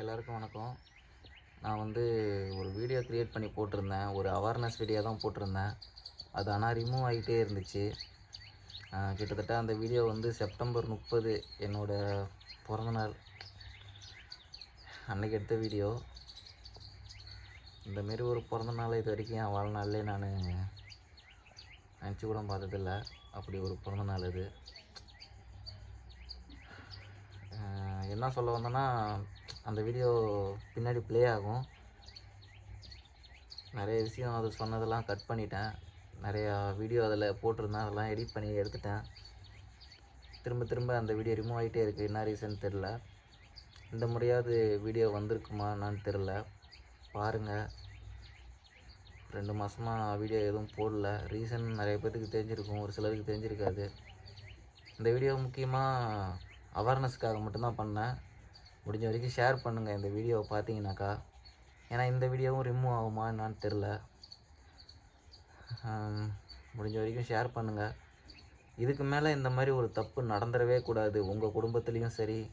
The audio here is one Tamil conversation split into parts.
எல்லாருக்கும் வணக்கம். நான் வந்து ஒரு வீடியோ க்ரியேட் பண்ணி போட்டிருந்தேன். ஒரு அவேர்னஸ் வீடியோ தான் போட்டிருந்தேன். அது ஆனால் ரிமூவ் ஆகிட்டே இருந்துச்சு. கிட்டத்தட்ட அந்த வீடியோ வந்து செப்டம்பர் முப்பது என்னோடய பிறந்தநாள் அன்னைக்கு எடுத்த வீடியோ இந்தமாரி ஒரு பிறந்தநாள் இது வரைக்கும் என் வாழ்நாளிலே நான் நினச்சி கூட பார்த்ததில்ல. அப்படி ஒரு பிறந்தநாள் இது என்ன சொல்ல வந்தேன்னா அந்த வீடியோ பின்னாடி ப்ளே ஆகும். நிறைய விஷயம் அது சொன்னதெல்லாம் கட் பண்ணிட்டேன். நிறையா வீடியோ அதில் போட்டிருந்தேன். அதெல்லாம் எடிட் பண்ணி எடுத்துட்டேன். திரும்ப திரும்ப அந்த வீடியோ ரிமூவ் ஆகிட்டே இருக்குது என்ன ரீசன் தெரில இந்த முறையாவது வீடியோ வந்திருக்குமா என்னான்னு தெரில பாருங்கள் ரெண்டு மாதமாக வீடியோ எதுவும் போடல. ரீசன் நிறைய பேர்த்துக்கு தெரிஞ்சிருக்கும். ஒரு சிலருக்கு தெரிஞ்சிருக்காது. இந்த வீடியோ முக்கியமாக அவேர்னஸ்க்காக மட்டும்தான் பண்ணேன். முடிஞ்ச வரைக்கும் ஷேர் பண்ணுங்கள் இந்த வீடியோவை பார்த்தீங்கன்னாக்கா. ஏன்னா இந்த வீடியோவும் ரிமூவ் ஆகுமா என்னான்னு தெரில முடிஞ்ச வரைக்கும் ஷேர் பண்ணுங்கள் இதுக்கு மேலே இந்த மாதிரி ஒரு தப்பு நடந்துடவே கூடாது. உங்கள் குடும்பத்துலேயும் சரி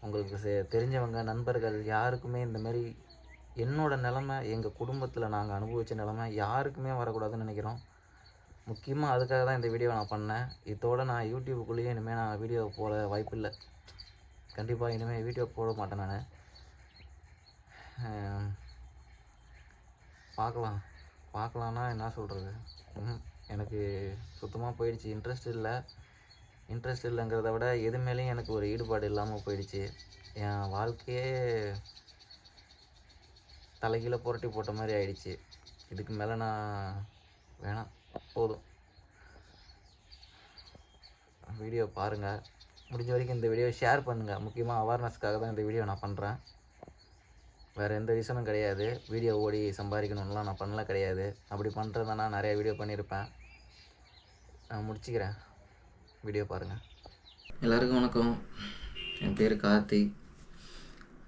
உங்களுக்கு செ- தெரிஞ்சவங்க நண்பர்கள் யாருக்குமே இந்த மாதிரி என்னோட நிலமை எங்கள் குடும்பத்தில் நாங்கள் அனுபவித்த நிலமை யாருக்குமே வரக்கூடாதுன்னு நினைக்கிறோம். முக்கியமாக அதுக்காக தான் இந்த வீடியோ நான் பண்ணேன். இதோட நான் யூடியூபுக்குள்ளேயே இனிமேல் நான் வீடியோ போட வாய்ப்பில்லை. கண்டிப்பாக இனிமேல் வீடியோ போட மாட்டேன் நான். பார்க்கலாம். பார்க்கலான்னா என்ன சொல்கிறது எனக்கு சுத்தமாக போயிடுச்சு. இன்ட்ரெஸ்ட் இல்லை. இன்ட்ரெஸ்ட் இல்லைங்கிறத விட எது மேலேயும் எனக்கு ஒரு ஈடுபாடு இல்லாமல் போயிடுச்சு. என் வாழ்க்கையே தலைகீழ புரட்டி போட்ட மாதிரி ஆயிடுச்சு. இதுக்கு மேலே நான் வேணாம். போதும். வீடியோ பாருங்கள் முடிஞ்ச வரைக்கும் இந்த வீடியோ ஷேர் பண்ணுங்கள் முக்கியமாக அவேர்னஸ்க்காக தான் இந்த வீடியோ நான் பண்ணுறேன் வேறு எந்த ரீசனும் கிடையாது. வீடியோ ஓடி சம்பாதிக்கணும்லாம் நான் பண்ணல கிடையாது. அப்படி பண்ணுறதுனா நான் நிறைய வீடியோ பண்ணியிருப்பேன். நான் முடிச்சுக்கிறேன். வீடியோ பாருங்கள் எல்லாருக்கும் வணக்கம். என் பேர் கார்த்தி.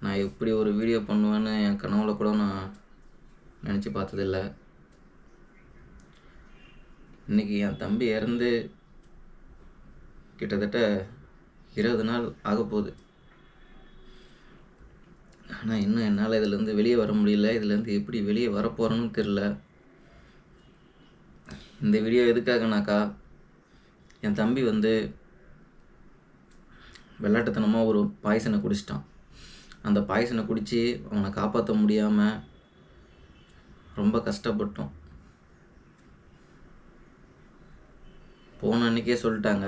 நான் எப்படி ஒரு வீடியோ பண்ணுவேன்னு என் கனவுல கூட நான் நினச்சி பார்த்ததில்லை. இன்றைக்கி என் தம்பி இறந்து கிட்டத்தட்ட இருபது நாள் ஆகப்போகுது ஆனால் இன்னும் என்னால் இதுலேருந்து வெளியே வர முடியல. இதுலேருந்து எப்படி வெளியே வரப்போகிறேன்னு தெரில இந்த வீடியோ எதுக்காகனாக்கா என் தம்பி வந்து விளாட்டுத்தனமாக ஒரு பாய்சனை குடிச்சிட்டான். அந்த பாய்சனை குடித்து அவனை காப்பாற்ற முடியாமல் ரொம்ப கஷ்டப்பட்டோம். போன அன்றைக்கே சொல்லிட்டாங்க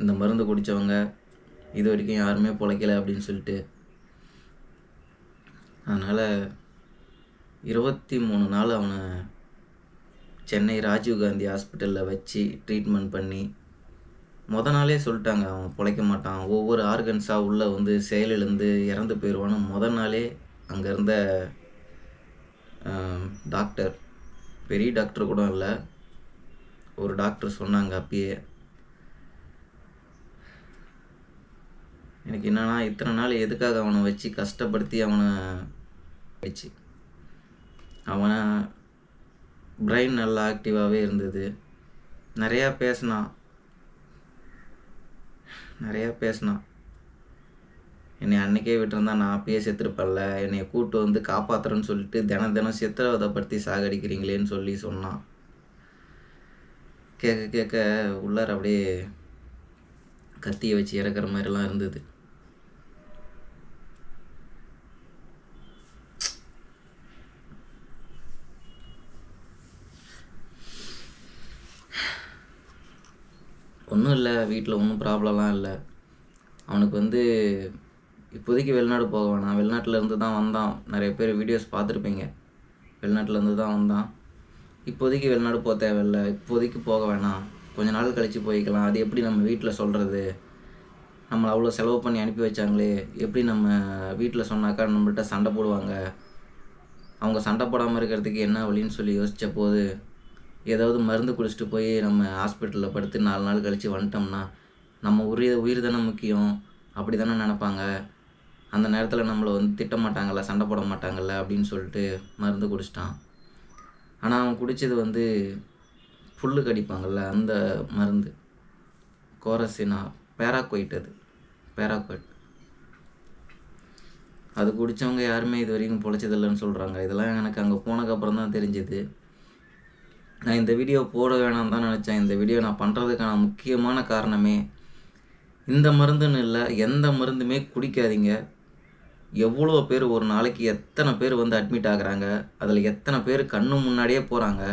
இந்த மருந்து குடித்தவங்க இது வரைக்கும் யாருமே பிழைக்கல அப்படின்னு சொல்லிட்டு. அதனால் இருபத்தி மூணு நாள் அவனை சென்னை ராஜீவ்காந்தி ஹாஸ்பிட்டலில் வச்சு ட்ரீட்மெண்ட் பண்ணி முத நாளே சொல்லிட்டாங்க அவன் பிழைக்க மாட்டான். ஒவ்வொரு ஆர்கன்ஸாக உள்ளே வந்து செயலிழந்து இறந்து போயிடுவான்னு முத நாளே அங்கே இருந்த டாக்டர் பெரிய டாக்டர் கூட இல்லை ஒரு டாக்டர் சொன்னாங்க அப்பயே. எனக்கு என்னன்னா இத்தனை நாள் எதுக்காக அவனை வச்சு கஷ்டப்படுத்தி அவனை வச்சு? அவனை பிரெயின் நல்லா ஆக்டிவாகவே இருந்தது. நிறையா பேசினான். நிறையா பேசினான். என்னை அன்னைக்கே விட்டுருந்தா நான் அப்பயே செத்துருப்பல்ல என்னை கூப்பிட்டு வந்து காப்பாத்துறேன்னு சொல்லிட்டு தினம் தினம் சித்திரவதைப்படுத்தி சாகடிக்கிறீங்களேன்னு சொல்லி சொன்னான். கேட்க கேட்க உள்ளார அப்படியே கத்தியை வச்சு இறக்குற மாதிரிலாம் இருந்தது. ஒன்றும் இல்லை வீட்டில் ஒன்றும் ப்ராப்ளம்லாம் இல்லை. அவனுக்கு வந்து இப்போதைக்கு வெளிநாடு போக வேணாம். வெளிநாட்டிலேருந்து தான் வந்தான். நிறைய பேர் வீடியோஸ் பார்த்துருப்பீங்க. வெளிநாட்டிலேருந்து தான் வந்தான். இப்போதைக்கு வெளிநாடு போக தேவையில்ல. இப்போதைக்கு போக வேணாம். கொஞ்ச நாள் கழித்து போய்க்கலாம். அது எப்படி நம்ம வீட்டில் சொல்கிறது நம்மளை அவ்வளோ செலவு பண்ணி அனுப்பி வச்சாங்களே. எப்படி நம்ம வீட்டில் சொன்னாக்கா நம்மள்கிட்ட சண்டை போடுவாங்க? அவங்க சண்டை போடாமல் இருக்கிறதுக்கு என்ன வழின்னு சொல்லி யோசித்த போது ஏதாவது மருந்து குடிச்சிட்டு போய் நம்ம ஹாஸ்பிட்டலில் படுத்து நாலு நாள் கழித்து வந்துட்டோம்னா நம்ம உரிய உயிர் தானே முக்கியம். அப்படி தானே நினப்பாங்க. அந்த நேரத்தில் நம்மளை வந்து திட்ட மாட்டாங்கல்ல சண்டை போட மாட்டாங்கல்ல அப்படின்னு சொல்லிட்டு மருந்து குடிச்சிட்டான். ஆனால் அவன் குடித்தது வந்து புல்லு கடிப்பாங்கல்ல அந்த மருந்து. கோரசினா பேராக்கோயிட் அது. பேராக்கோயிட். அது குடித்தவங்க யாருமே இது வரைக்கும் பொழைச்சதில்லைன்னு சொல்கிறாங்க இதெல்லாம் எனக்கு அங்கே போனதுக்கப்புறம் தான் தெரிஞ்சது. நான் இந்த வீடியோ போட வேணாம் தான் நினச்சேன். இந்த வீடியோ நான் பண்ணுறதுக்கான முக்கியமான காரணமே இந்த மருந்துன்னு இல்லை எந்த மருந்துமே குடிக்காதீங்க. எவ்வளோ பேர் ஒரு நாளைக்கு எத்தனை பேர் வந்து அட்மிட் ஆகுறாங்க? அதில் எத்தனை பேர் கண்ணு முன்னாடியே போகிறாங்க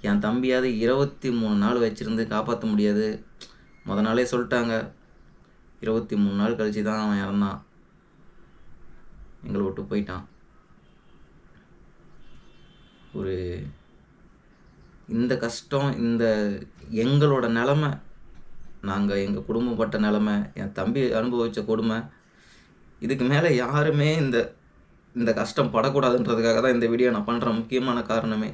என் தம்பியாவது இருபத்தி மூணு நாள் வச்சுருந்து காப்பாற்ற முடியாது. முத நாளே சொல்லிட்டாங்க. இருபத்தி மூணு நாள் கழிச்சு தான் அவன் இறந்தான். எங்களை விட்டு போயிட்டான். ஒரு இந்த கஷ்டம் இந்த எங்களோட நிலமை நாங்கள் எங்கள் குடும்பப்பட்ட நிலமை என் தம்பி அனுபவித்த கொடுமை இதுக்கு மேலே யாருமே இந்த இந்த கஷ்டம் படக்கூடாதுன்றதுக்காக தான் இந்த வீடியோ நான் பண்ணுற முக்கியமான காரணமே.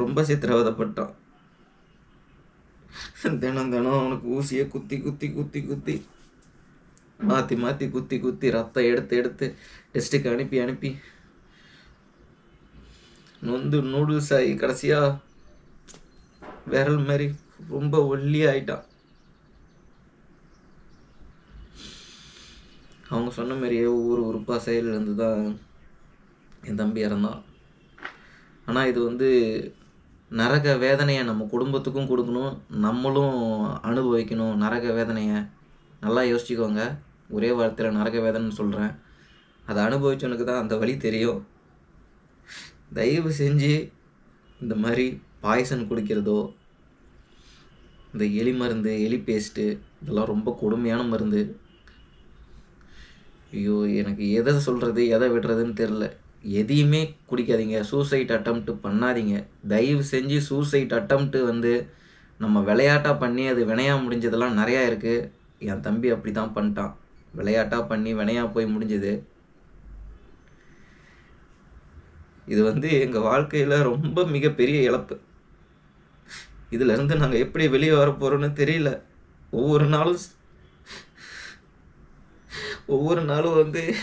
ரொம்ப சித்திரவதைப்பட்டான். தினம் தினம் அவனுக்கு ஊசியை குத்தி குத்தி குத்தி குத்தி மாற்றி மாற்றி குத்தி குத்தி ரத்தம் எடுத்து எடுத்து டெஸ்ட்டுக்கு அனுப்பி அனுப்பி. நொந்து நூடுல்ஸ் ஆகி கடைசியாக விரல் மாதிரி ரொம்ப ஒல்லி ஆயிட்டான் அவங்க சொன்ன மாதிரியே ஒவ்வொரு உறுப்பா செயலிருந்து தான் என் தம்பி இறந்தான். ஆனால் இது வந்து நரக வேதனையை நம்ம குடும்பத்துக்கும் கொடுக்கணும் நம்மளும் அனுபவிக்கணும். நரக வேதனையை நல்லா யோசிச்சுக்கோங்க. ஒரே வார்த்தையில் நரக வேதனைன்னு சொல்கிறேன் அதை அனுபவித்தவனுக்கு தான் அந்த வழி தெரியும். தயவு செஞ்சு இந்த மாதிரி பாய்சன் குடிக்கிறதோ இந்த எலி மருந்து எலி பேஸ்ட்டு இதெல்லாம் ரொம்ப கொடுமையான மருந்து. ஐயோ எனக்கு எதை சொல்கிறது எதை விடுறதுன்னு தெரில எதையுமே குடிக்காதீங்க. சூசைட் அட்டம்ப்ட்டு பண்ணாதீங்க. தயவு செஞ்சு சூசைட் அட்டம்ப்ட்டு வந்து நம்ம விளையாட்டாக பண்ணி அது வினையாக முடிஞ்சதெல்லாம் நிறையா இருக்குது என் தம்பி அப்படி தான் பண்ணிட்டான். விளையாட்டாக பண்ணி வினையாக போய் முடிஞ்சது. இது வந்து எங்கள் வாழ்க்கையில் ரொம்ப மிகப்பெரிய இழப்பு. இதிலேருந்து நாங்கள் எப்படி வெளியே வர போகிறோன்னு தெரியல. ஒவ்வொரு நாளும் ஒவ்வொரு நாளும் வந்து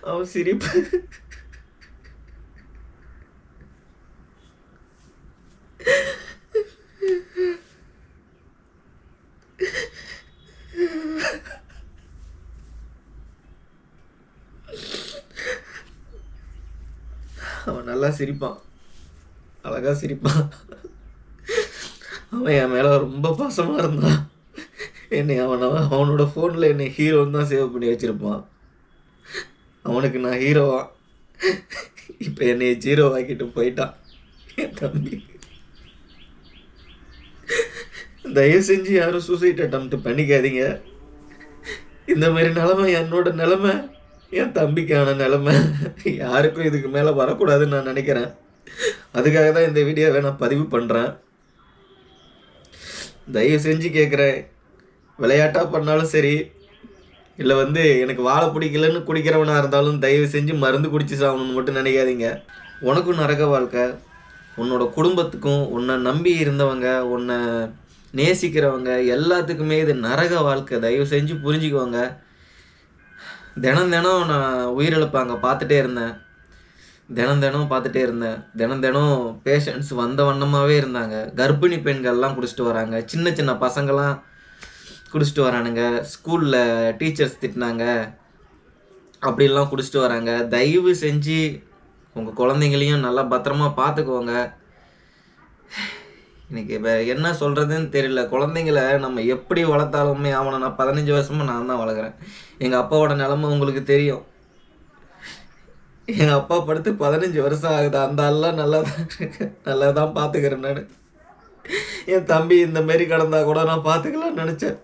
அவன் சிரிப்பு. அவன் நல்லா சிரிப்பான். அழகா சிரிப்பான். அவன் என் மேலே ரொம்ப பாசமாக இருந்தான். என்னை அவன் அவனோட ஃபோனில் என்னை ஹீரோன்னு தான் சேவ் பண்ணி வச்சுருப்பான். அவனுக்கு நான் ஹீரோவா இப்போ என்னை ஜீரோ ஆக்கிட்டு போயிட்டான். என் தம்பி. தயவு செஞ்சு யாரும் சூசைட் அட்டம் பண்ணிக்காதீங்க. இந்த மாதிரி நிலமை என்னோட நிலமை என் தம்பிக்கான நிலமை. யாருக்கும் இதுக்கு மேலே வரக்கூடாதுன்னு நான் நினைக்கிறேன். அதுக்காக தான் இந்த வீடியோவை நான் பதிவு பண்ணுறேன் தயவு செஞ்சு கேட்குறேன் விளையாட்டாக பண்ணாலும் சரி இல்லை வந்து எனக்கு வாழை பிடிக்கலன்னு குடிக்கிறவனாக இருந்தாலும் தயவு செஞ்சு மருந்து குடிச்சு சாகணும்னு மட்டும் நினைக்காதீங்க. உனக்கும் நரக வாழ்க்கை உன்னோட குடும்பத்துக்கும் உன்னை நம்பி இருந்தவங்க உன்னை நேசிக்கிறவங்க எல்லாத்துக்குமே இது நரக வாழ்க்கை. தயவு செஞ்சு புரிஞ்சுக்குவாங்க தினம் தினம் நான் உயிரிழப்பாங்க பார்த்துட்டே இருந்தேன். தினம் தினம் பார்த்துட்டே இருந்தேன். தினம் தினம் பேஷண்ட்ஸ் வந்த வண்ணமாகவே இருந்தாங்க. கர்ப்பிணி பெண்கள்லாம் குடிச்சிட்டு வராங்க. சின்ன சின்ன பசங்கள்லாம் குடிச்சிட்டு வரானுங்க. ஸ்கூலில் டீச்சர்ஸ் திட்டினாங்க. அப்படிலாம் குடிச்சிட்டு வராங்க. தயவு செஞ்சு உங்கள் குழந்தைங்களையும் நல்லா பத்திரமா பார்த்துக்கோங்க. எனக்கு இப்போ என்ன சொல்கிறதுன்னு தெரியல. குழந்தைங்கள நம்ம எப்படி வளர்த்தாலுமே அவனை நான் பதினஞ்சு வருஷமாக நான் தான் வளர்க்குறேன். எங்கள் அப்பாவோட நிலமை உங்களுக்கு தெரியும். எங்கள் அப்பா படுத்து பதினஞ்சு வருஷம் ஆகுது. அந்த ஆள்லாம் நல்லா தான் நல்லா தான் பார்த்துக்கிறேன் நான். என் தம்பி இந்தமாரி கிடந்தா கூட நான் பார்த்துக்கலாம்னு நினச்சேன்.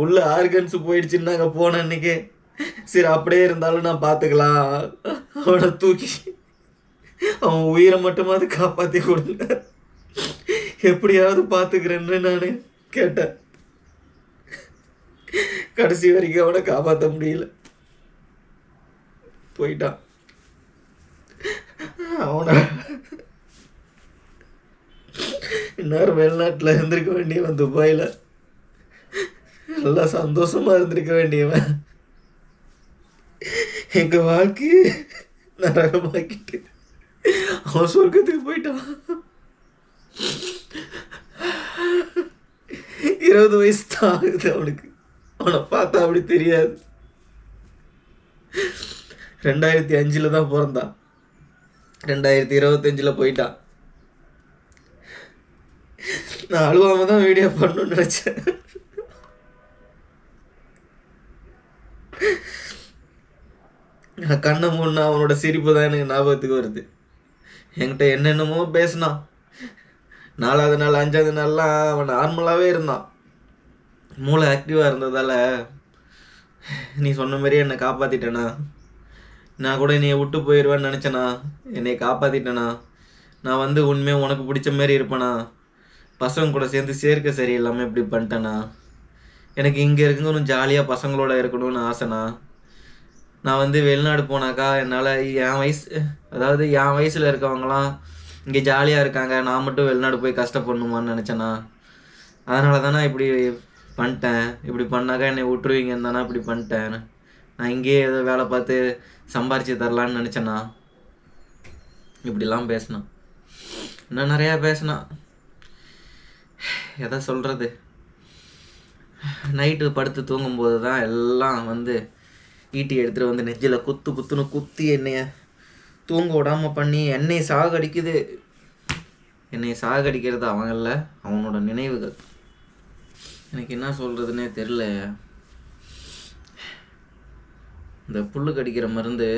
உள்ள ஆர்கன்ஸ் போயிடுச்சுன்னு நாங்கள் போன அன்னைக்கு. சரி அப்படியே இருந்தாலும் நான் பார்த்துக்கலாம் அவனை தூக்கி அவன் உயிரை மட்டுமாவது காப்பாற்றி கொடுங்க எப்படியாவது பார்த்துக்கிறேன்னு நான் கேட்டேன். கடைசி வரைக்கும் அவனை காப்பாற்ற முடியல. போயிட்டான். அவனை இன்னொரு வெளிநாட்டில் இருந்திருக்க வேண்டியவன் துபாயில். நல்லா சந்தோஷமாக இருந்திருக்க வேண்டியவன். எங்கள் வாழ்க்கையை நரகமாக்கிட்டு. அவன் சொர்க்கத்துக்கு போயிட்டான். இருபது வயசு தான் ஆகுது அவனுக்கு. அவனை பார்த்தா அப்படி தெரியாது. ரெண்டாயிரத்தி அஞ்சில் தான் பிறந்தான். ரெண்டாயிரத்தி இருபத்தஞ்சில் போயிட்டான். நான் அழுவாம தான் வீடியோ பண்ணணும்னு நினச்சேன். நான் கண்ணை மூணு அவனோட சிரிப்பு தான் எனக்கு ஞாபகத்துக்கு வருது. என்கிட்ட என்னென்னமோ பேசினான். நாலாவது நாள் அஞ்சாவது நாள்லாம் அவன் நார்மலாகவே இருந்தான். மூளை ஆக்டிவாக இருந்ததால் நீ சொன்ன மாதிரியே என்னை காப்பாற்றிட்டேனா நான் கூட என்னைய விட்டு போயிடுவேன்னு நினச்சேனா? என்னை காப்பாற்றிட்டேனா நான் வந்து உண்மையாக உனக்கு பிடிச்ச மாதிரி இருப்பேனா? பசங்க கூட சேர்ந்து சேர்க்க சரியில்லாமல் இப்படி பண்ணிட்டேண்ணா எனக்கு இங்கே இருக்கணும் ஜாலியாக பசங்களோட இருக்கணும்னு ஆசைண்ணா. நான் வந்து வெளிநாடு போனாக்கா என்னால் என் வயசு அதாவது என் வயசில் இருக்கவங்களாம் இங்கே ஜாலியாக இருக்காங்க. நான் மட்டும் வெளிநாடு போய் கஷ்டப்படணுமான்னு நினச்சேண்ணா. அதனால தானே இப்படி பண்ணிட்டேன். இப்படி பண்ணாக்கா என்னை விட்டுருவீங்கன்னு தானே இப்படி பண்ணிட்டேன். நான் இங்கேயே ஏதோ வேலை பார்த்து சம்பாரிச்சு தரலான்னு நினச்சேண்ணா. இப்படிலாம் பேசினான் இன்னும் நிறையா பேசினான் எதை சொல்கிறது நைட்டு படுத்து தூங்கும்போது தான் எல்லாம் வந்து ஈட்டி எடுத்துகிட்டு வந்து நெஞ்சில் குத்து குத்துன்னு குத்தி என்னைய தூங்க விடாமல் பண்ணி என்னை சாகடிக்குது. என்னை சாகடிக்கிறது அவங்கள அவனோட நினைவுகள். எனக்கு என்ன சொல்கிறதுனே தெரில இந்த புல்லு கடிக்கிற மருந்து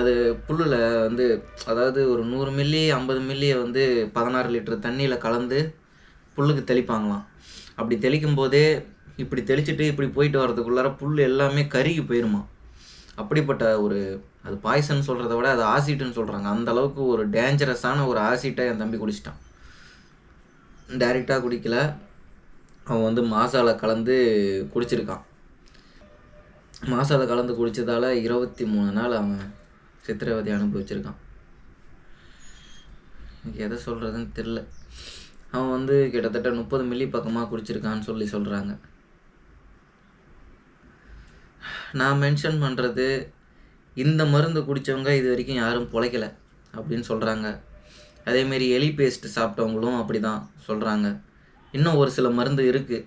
அது புல்லில் வந்து அதாவது ஒரு நூறு மில்லி ஐம்பது மில்லியை வந்து பதினாறு லிட்டர் தண்ணியில் கலந்து புல்லுக்கு தெளிப்பாங்களாம். அப்படி தெளிக்கும் போதே இப்படி தெளிச்சுட்டு இப்படி போயிட்டு வர்றதுக்குள்ளார புல் எல்லாமே கருகி போயிருமா அப்படிப்பட்ட ஒரு அது பாய்சன் சொல்கிறத விட அது ஆசிட்டுன்னு சொல்கிறாங்க அந்த அளவுக்கு ஒரு டேஞ்சரஸான ஒரு ஆசிட்டை என் தம்பி குடிச்சிட்டான். டைரெக்டாக குடிக்கல. அவன் வந்து மாசாவில் கலந்து குடிச்சிருக்கான். மாசாவில் கலந்து குடித்ததால் இருபத்தி மூணு நாள் அவன் சித்திரவதை அனுபவிச்சிருக்கான். எனக்கு எதை சொல்கிறதுன்னு தெரில அவன் வந்து கிட்டத்தட்ட முப்பது மில்லி பக்கமாக குடிச்சிருக்கான்னு சொல்லி சொல்கிறாங்க நான் மென்ஷன் பண்ணுறது இந்த மருந்து குடித்தவங்க இது வரைக்கும் யாரும் பிழைக்கல அப்படின்னு சொல்கிறாங்க அதேமாரி எலி பேஸ்ட் சாப்பிட்டவங்களும் அப்படி தான் சொல்கிறாங்க இன்னும் ஒரு சில மருந்து இருக்குது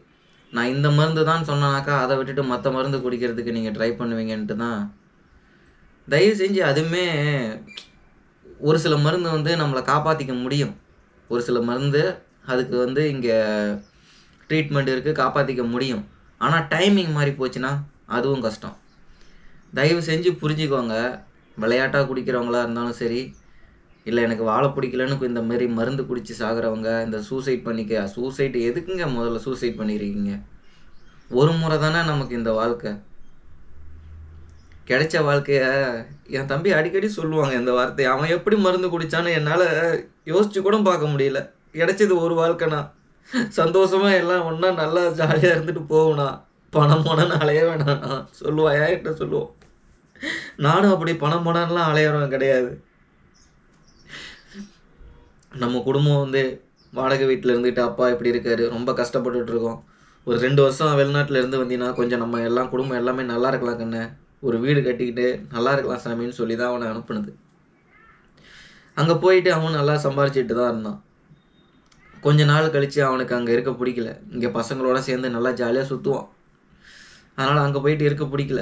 நான் இந்த மருந்து தான் சொன்னாக்கா அதை விட்டுட்டு மற்ற மருந்து குடிக்கிறதுக்கு நீங்கள் ட்ரை பண்ணுவீங்கன்ட்டு தான். தயவு செஞ்சு அதுவுமே ஒரு சில மருந்து வந்து நம்மளை காப்பாற்றிக்க முடியும். ஒரு சில மருந்து அதுக்கு வந்து இங்கே ட்ரீட்மெண்ட் இருக்குது காப்பாற்றிக்க முடியும். ஆனால் டைமிங் மாதிரி போச்சுன்னா அதுவும் கஷ்டம். தயவு செஞ்சு புரிஞ்சுக்கோங்க. விளையாட்டாக குடிக்கிறவங்களா இருந்தாலும் சரி இல்லை எனக்கு வாழை பிடிக்கலன்னு இந்த மாரி மருந்து குடித்து சாகிறவங்க இந்த சூசைட் பண்ணிக்க சூசைட் எதுக்குங்க முதல்ல சூசைட் பண்ணியிருக்கீங்க ஒரு முறை தானே நமக்கு இந்த வாழ்க்கை. கிடைச்ச வாழ்க்கையை என் தம்பி அடிக்கடி சொல்லுவாங்க இந்த வார்த்தையை. அவன் எப்படி மருந்து குடித்தான்னு என்னால் யோசிச்சு கூட பார்க்க முடியல. கிடைச்சது ஒரு வாழ்க்கைனா. சந்தோஷமாக எல்லாம் ஒன்றா நல்லா ஜாலியாக இருந்துட்டு போகணா பணம் பணம்னு அலைய வேணாண்ணா சொல்லுவான் என்கிட்ட சொல்லுவோம் நானும் அப்படி பணம் பணம்லாம் அலையிறவன் கிடையாது. நம்ம குடும்பம் வந்து வாடகை வீட்டில் இருந்துட்டு அப்பா இப்படி இருக்காரு ரொம்ப கஷ்டப்பட்டுட்டு இருக்கோம். ஒரு ரெண்டு வருஷம் வெளிநாட்டில் இருந்து வந்தீங்கன்னா கொஞ்சம் நம்ம எல்லாம் குடும்பம் எல்லாமே நல்லா இருக்கலாம் கண்ணு. ஒரு வீடு கட்டிக்கிட்டு நல்லா இருக்கலாம் சாமின்னு சொல்லி தான் அவனை அனுப்புனது. அங்கே போயிட்டு அவன் நல்லா சம்பாரிச்சிட்டு தான் இருந்தான். கொஞ்ச நாள் கழித்து அவனுக்கு அங்கே இருக்க பிடிக்கல. இங்கே பசங்களோட சேர்ந்து நல்லா ஜாலியாக சுற்றுவான் அதனால் அங்கே போயிட்டு இருக்க பிடிக்கல.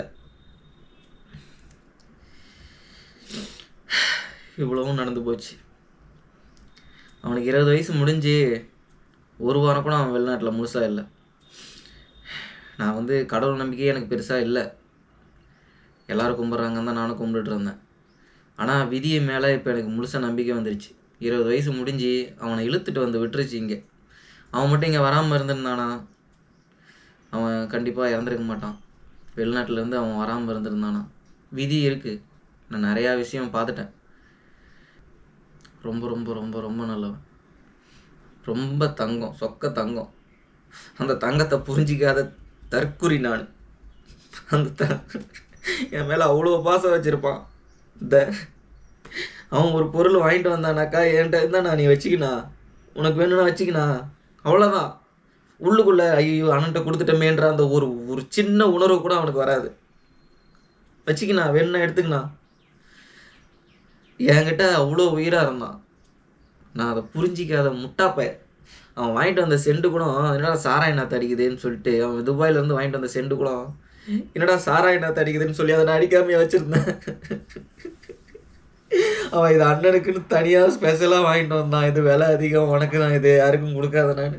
இவ்வளவும் நடந்து போச்சு. அவனுக்கு இருபது வயசு முடிஞ்சு ஒரு வாரம் கூட அவன் வெளிநாட்டில் முழுசாக இல்லை. நான் வந்து கடவுள் நம்பிக்கையே எனக்கு பெருசாக இல்லை. எல்லோரும் கும்பிட்றாங்கன்னு தான் நானும் கும்பிட்டுட்டு இருந்தேன். ஆனால் விதியை மேலே இப்போ எனக்கு முழுசாக நம்பிக்கை வந்துருச்சு. இருபது வயசு முடிஞ்சு அவனை இழுத்துட்டு வந்து விட்டுருச்சு இங்கே. அவன் மட்டும் இங்கே வராமல் இருந்திருந்தானா? அவன் கண்டிப்பாக இறந்துருக்க மாட்டான். வெளிநாட்டிலேருந்து அவன் வராமல் இருந்திருந்தானா? விதி இருக்குது நான் நிறையா விஷயம் பார்த்துட்டேன். ரொம்ப ரொம்ப ரொம்ப ரொம்ப நல்லவன். ரொம்ப தங்கம் சொக்க தங்கம். அந்த தங்கத்தை புரிஞ்சிக்காத தற்குறி நான். அந்த த என் மேலே அவ்வளோ பாசம் வச்சுருப்பான். இந்த அவன் ஒரு பொருள் வாங்கிட்டு வந்தானாக்கா என்கிட்ட இருந்தாண்ணா நான் நீ வச்சுக்கினா உனக்கு வேணும்னா வச்சுக்கினா அவ்வளோதான் உள்ளுக்குள்ளே ஐயோ அண்ணன்ட்ட கொடுத்துட்டமேன்ற அந்த ஒரு ஒரு சின்ன உணர்வு கூட அவனுக்கு வராது. வச்சுக்கினா வேணும்னா எடுத்துக்கினா என்கிட்ட அவ்வளோ உயிராக இருந்தான். நான் அதை புரிஞ்சிக்காத முட்டாப்பை அவன் வாங்கிட்டு வந்த செண்டு கூட என்னடா சாரா நாற்று அடிக்குதுன்னு சொல்லிட்டு அவன் துபாயிலேருந்து வாங்கிட்டு வந்த செண்டு கூட என்னடா சாரா நாற்று அடிக்குதுன்னு சொல்லி அதை நான் அடிக்காமையே வச்சுருந்தேன். அவன் இது அண்ணனுக்குன்னு தனியாக ஸ்பெஷலாக வாங்கிட்டு வந்தான். இது விலை அதிகம். உனக்கு தான் இது யாருக்கும் கொடுக்காத நான்.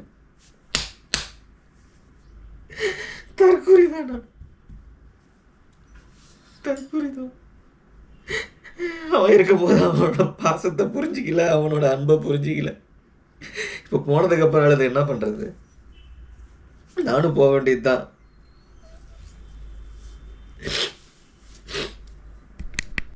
தற்கொலை தான் நான். தற்கொலை தான். அவன் இருக்கும்போது அவனோட பாசத்தை புரிஞ்சிக்கல அவனோட அன்பை புரிஞ்சிக்கல. இப்போ போனதுக்கப்புறம் அது அழுது என்ன பண்ணுறது நானும் போக வேண்டியது தான்